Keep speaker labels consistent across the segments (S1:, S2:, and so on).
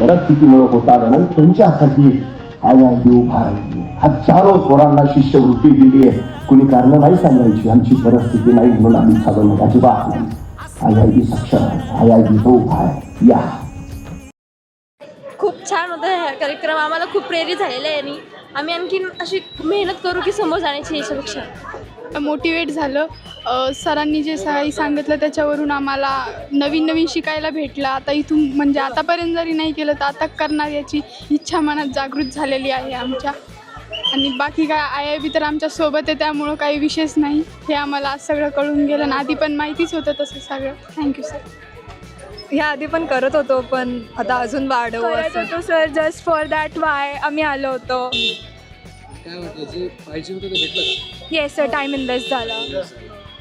S1: परिस्थितीमुळे होत आलं नाही त्यांच्यासाठी आय आय टी उभा राहिली हजारो पोरांना शिष्यवृत्ती दिली आहे. कुणी कारण नाही सांगायची आमची परिस्थिती नाही म्हणून आम्ही चालवलं अजिबात नाही. आय आय सक्षम आहे. आय आय टी तो उभा आहे. या.
S2: खूप छान होता हा कार्यक्रम. आम्हाला खूप प्रेरित झालेला आहे आणि आम्ही आणखीन अशी मेहनत करू की समोर जाण्याची याच्यापेक्षा
S3: मोटिवेट झालं. सरांनी जे काही सांगितलं त्याच्यावरून आम्हाला नवीन नवीन शिकायला भेटलं. आता इथून म्हणजे आतापर्यंत जरी नाही केलं तर आता करणार याची इच्छा मनात जागृत झालेली आहे आमच्या. आणि बाकी काय आय आय बी तर आमच्यासोबत आहे त्यामुळं काही विशेष नाही. हे आम्हाला आज सगळं कळून गेलं आणि आधी पण माहितीच होतं तसं सगळं. थँक्यू सर
S4: ह्या आधी पण करत होतो पण आता अजून वाढवू
S3: करत
S4: असं.
S3: होतो sir just for that why आम्ही आलो होतो.
S5: काय वाटलं जे पाहिजे होतं ते भेटलं?
S3: येस सर टाईम इन्व्हेस्ट झाला.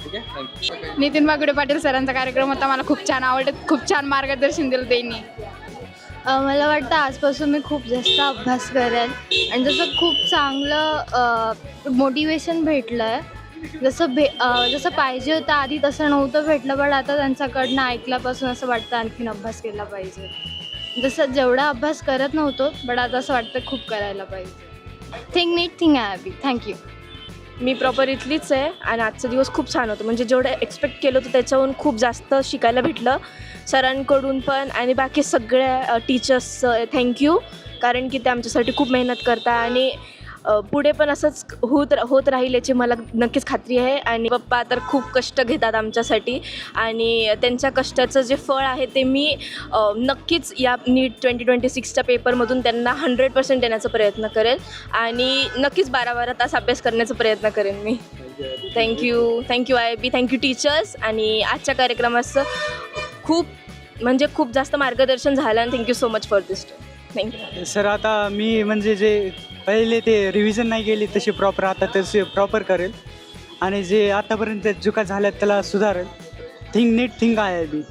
S5: ठीक आहे थँक्यू
S3: नितीन बागुडे पाटील सरांचा कार्यक्रम होता. मला खूप छान आवडत खूप छान मार्गदर्शन दिलं त्यांनी.
S2: अ, मला वाटतं आजपासून मी खूप जास्त अभ्यास करेन. आणि जसं खूप चांगलं मोटिवेशन भेटलं आहे जसं भे अ, जसं पाहिजे होतं आधी तसं नव्हतं भेटलं पण आता त्यांच्याकडनं ऐकल्यापासून असं वाटतं आणखीन अभ्यास केला पाहिजे. जसं जेवढा अभ्यास करत नव्हतो बट आता असं वाटतं खूप करायला पाहिजे. Think NEET think I B thank you
S6: me proper इथलीच आहे आणि आजचा दिवस खूप छान होतं. म्हणजे जेवढं एक्सपेक्ट केलं होतं त्याच्याहून खूप जास्त शिकायला भेटलं. सरांकडून पण आणि बाकी सगळ्या टीचर्स थँक्यू कारण की ते आमच्यासाठी खूप मेहनत करतात आणि पुढे पण असंच होत होत राहील याची मला नक्कीच खात्री आहे. आणि पप्पा तर खूप कष्ट घेतात आमच्यासाठी. आणि त्यांच्या कष्टाचं जे फळ आहे ते मी नक्कीच या नीट ट्वेंटी ट्वेंटी सिक्सच्या पेपरमधून त्यांना हंड्रेड पर्सेंट देण्याचा प्रयत्न करेल. आणि नक्कीच बारा बारा तास अभ्यास करण्याचा प्रयत्न करेन मी. Thank you thank you I B thank you teachers आणि आजच्या कार्यक्रमाचं खूप म्हणजे खूप जास्त मार्गदर्शन झालं. आणि thank you so much for this thank you
S7: sir आता मी म्हणजे जे पहिले ते रिव्हिजन नाही केली तशी प्रॉपर आता तसे प्रॉपर करेल. आणि जे आतापर्यंत चुका झाल्यात त्याला सुधारेल. थिंक नीट थिंक आहे बी.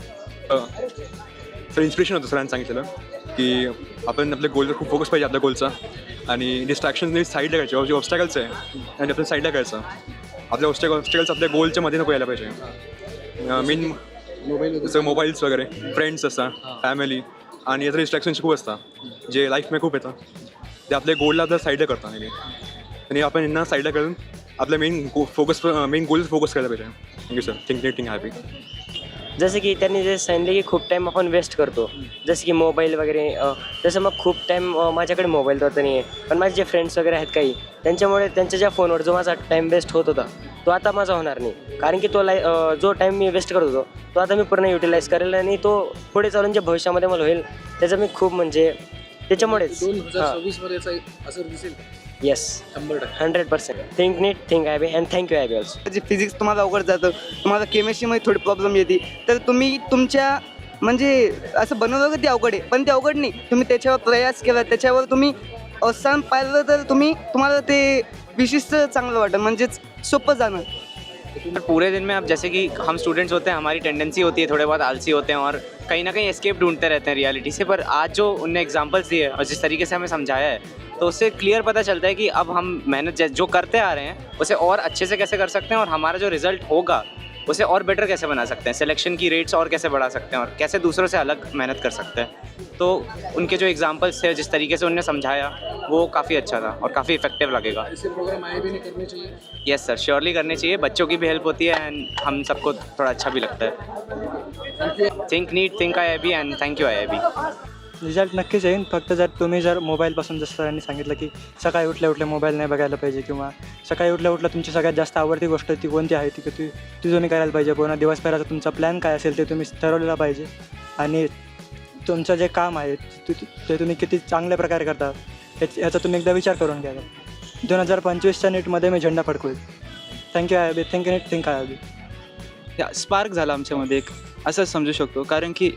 S8: सर इन्स्पिरेशन होतं सरांनी सांगितलेलं की आपण आपल्या गोलवर खूप फोकस पाहिजे आपल्या गोलचा आणि डिस्ट्रॅक्शन साईडला करायचे. जे ऑब्स्टॅकल्स आहे आणि आपल्या साईडला करायचं. आपल्या ऑब्स्टॅक ऑब्स्टॅकल्स आपल्या गोलच्या मध्ये नको यायला पाहिजे? मेन
S5: मोबाईल
S8: जसं मोबाईल्स वगैरे फ्रेंड्स असतात फॅमिली आणि याचं डिस्ट्रॅक्शन्स खूप असतात जे लाईफमध्ये खूप येतं. ते आपल्या गोलला आपल्या साईडला करतात. नाही आणि आपण यांना साईडला करून आपल्या main go focus main goal focus करायला पाहिजे. Thank you sir think think happy
S9: जसं की त्यांनी जे सांगितले की खूप टाईम आपण वेस्ट करतो. जसं की मोबाईल वगैरे जसं मग खूप टाईम माझ्याकडे मोबाईल तर नाही आहे पण माझे जे फ्रेंड्स वगैरे आहेत काही त्यांच्यामुळे त्यांच्या ज्या फोनवर जो माझा टाईम वेस्ट होत होता तो आता माझा होणार नाही. कारण की तो लाय जो टाईम मी वेस्ट करत होतो तो आता मी पूर्ण युटिलाइज करेल आणि तो पुढे चालून जे भविष्यामध्ये मला होईल त्याचं मी खूप म्हणजे त्याच्यामुळेच.
S5: दोन हजार सव्वीसमध्ये याचा असर दिसेल
S9: येस
S5: शंभर टक्के.
S9: Hundred percent think NEET think I B and thank you I B also
S10: जे फिजिक्स तुम्हाला अवघड जातं. तुम्हाला केमिस्ट्रीमध्ये थोडी प्रॉब्लेम येते. तर तुम्ही तुमच्या म्हणजे असं बनवलं का ते अवघड आहे? पण ते अवघड नाही. तुम्ही त्याच्यावर प्रयास केला. त्याच्यावर तुम्ही असान पाहिलं तर तुम्ही तुम्हाला ते विशिष्ट चांगलं वाटेल. म्हणजेच सोपं जाणार.
S11: पर पूरे दिन में अब जैसे कि हम स्टूडेंट्स होते हैं हमारी टेंडेंसी होती है थोड़े बहुत आलसी होते हैं और कहीं ना कहीं एस्केप ढूंढते रहते हैं रियलिटी से पर आज जो उनने एग्जांपल्स दिए और जिस तरीके से हमें समझाया है तो उससे क्लियर पता चलता है कि अब हम मेहनत जै- जो करते आ रहे हैं उसे और अच्छे से कैसे कर सकते हैं और हमारा जो रिज़ल्ट होगा उसे और बेटर कैसे बना सकते हैं? सिलेक्शन की रेट्स और कैसे बढ़ा सकते हैं और कैसे दूसरों से अलग मेहनत कर सकते हैं? तो उनके जो एग्जाम्पल्स थे जिस तरीके से उनने समझाया वो काफ़ी अच्छा था और काफ़ी इफ़ेक्टिव लगेगा।
S5: ऐसे प्रोग्राम आए भी नहीं करने चाहिए?
S11: यस सर श्योरली करनी चाहिए। बच्चों की भी हेल्प होती है एंड हम सबको थोड़ा अच्छा भी लगता है। Think NEET think I I B and thank you I I B
S7: result नक्कीच येईल फक्त जर तुम्ही जर मोबाईलपासून जसं सरांनी सांगितलं की सकाळी उठल्या उठल्या मोबाईल नाही बघायला पाहिजे किंवा सकाळी उठल्या उठल्या तुमची सगळ्यात जास्त आवडती गोष्ट ती कोणती आहे ती ती ती तुम्ही करायला पाहिजे. पूर्ण दिवसभराचा तुमचा प्लॅन काय असेल ते तुम्ही ठरवलेला पाहिजे. आणि तुमचं जे काम आहे ते ते तुम्ही किती चांगल्या प्रकारे करता याच याचा तुम्ही एकदा विचार करून घ्या. दोन हजार पंचवीसच्या नीटमध्ये मी झेंडा फडकवेल. Thank you I B think NEET think I B
S12: spark झाला आमच्यामध्ये एक. असंच समजू शकतो. कारण की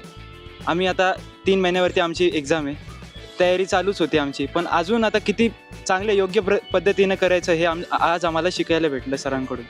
S12: आम्ही आता तीन महिन्यावरती आमची एक्झाम आहे. तयारी चालूच होती आमची. पण अजून आता किती चांगल्या योग्य प्र पद्धतीनं करायचं हे आम आज आम्हाला शिकायला भेटलं सरांकडून.